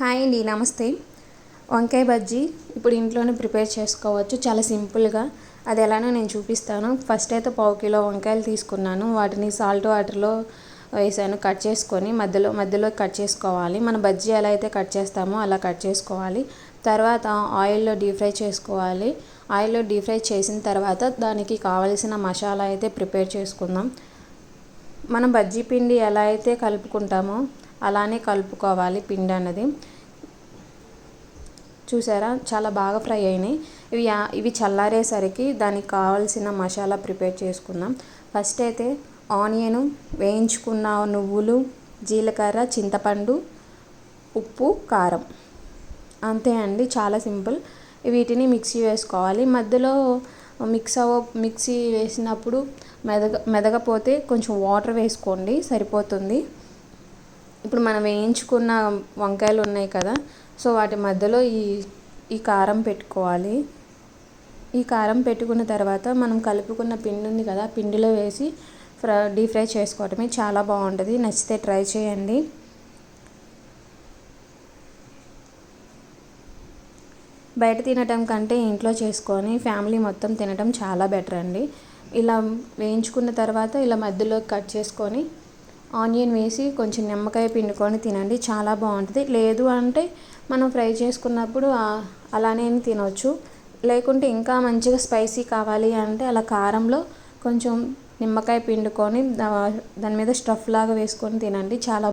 Hi అండి నమస్తే. వంకాయ బజ్జీ ఇప్పుడు ఇంట్లోనే ప్రిపేర్ చేసుకోవచ్చు చాలా సింపుల్గా. అది ఎలానో నేను చూపిస్తాను. ఫస్ట్ అయితే పావు కిలో వంకాయలు తీసుకున్నాను. వాటిని సాల్ట్ వాటర్లో వేసాను కట్ చేసుకొని మధ్యలో మధ్యలో కట్ చేసుకోవాలి. మన బజ్జీ ఎలా అయితే కట్ చేస్తామో అలా కట్ చేసుకోవాలి. తర్వాత ఆయిల్లో డీప్ ఫ్రై చేసుకోవాలి. ఆయిల్లో డీప్ ఫ్రై చేసిన తర్వాత దానికి కావలసిన మసాలా అయితే ప్రిపేర్ చేసుకుందాం. మనం బజ్జీ పిండి ఎలా అయితే కలుపుకుంటామో అలానే కలుపుకోవాలి పిండి అన్నది. చూసారా? చాలా బాగా ఫ్రై అయినాయి. ఇవి ఇవి చల్లారేసరికి దానికి కావాల్సిన మసాలా ప్రిపేర్ చేసుకుందాం. ఫస్ట్ అయితే ఆనియన్ వేయించుకున్న నువ్వులు జీలకర్ర చింతపండు ఉప్పు కారం. అంతే అండి చాలా సింపుల్. వీటిని మిక్సీ వేసుకోవాలి. మధ్యలో మిక్స్ అవ మిక్సీ వేసినప్పుడు మెదగ మెదగపోతే కొంచెం వాటర్ వేసుకోండి సరిపోతుంది. ఇప్పుడు మనం వేయించుకున్న వంకాయలు ఉన్నాయి కదా సో వాటి మధ్యలో ఈ ఈ కారం పెట్టుకోవాలి. ఈ కారం పెట్టుకున్న తర్వాత మనం కలుపుకున్న పిండి ఉంది కదా పిండిలో వేసి ఫ్రై డీప్ ఫ్రై చేసుకోవటమే చాలా బాగుంటుంది. నచ్చితే ట్రై చేయండి. బయట తినటం కంటే ఇంట్లో చేసుకొని ఫ్యామిలీ మొత్తం తినటం చాలా బెటర్ అండి. ఇలా వేయించుకున్న తర్వాత ఇలా మధ్యలో కట్ చేసుకొని ఆనియన్ వేసి కొంచెం నిమ్మకాయ పిండుకొని తినండి. చాలా బాగుంటుంది. లేదు అంటే మనం ఫ్రై చేసుకున్నప్పుడు అలానే తినవచ్చు లేకుంటే ఇంకా మంచిగా స్పైసీ కావాలి అంటే అలా కారంలో కొంచెం నిమ్మకాయ పిండుకొని దాని మీద స్టఫ్ లాగా వేసుకొని తినండి. చాలా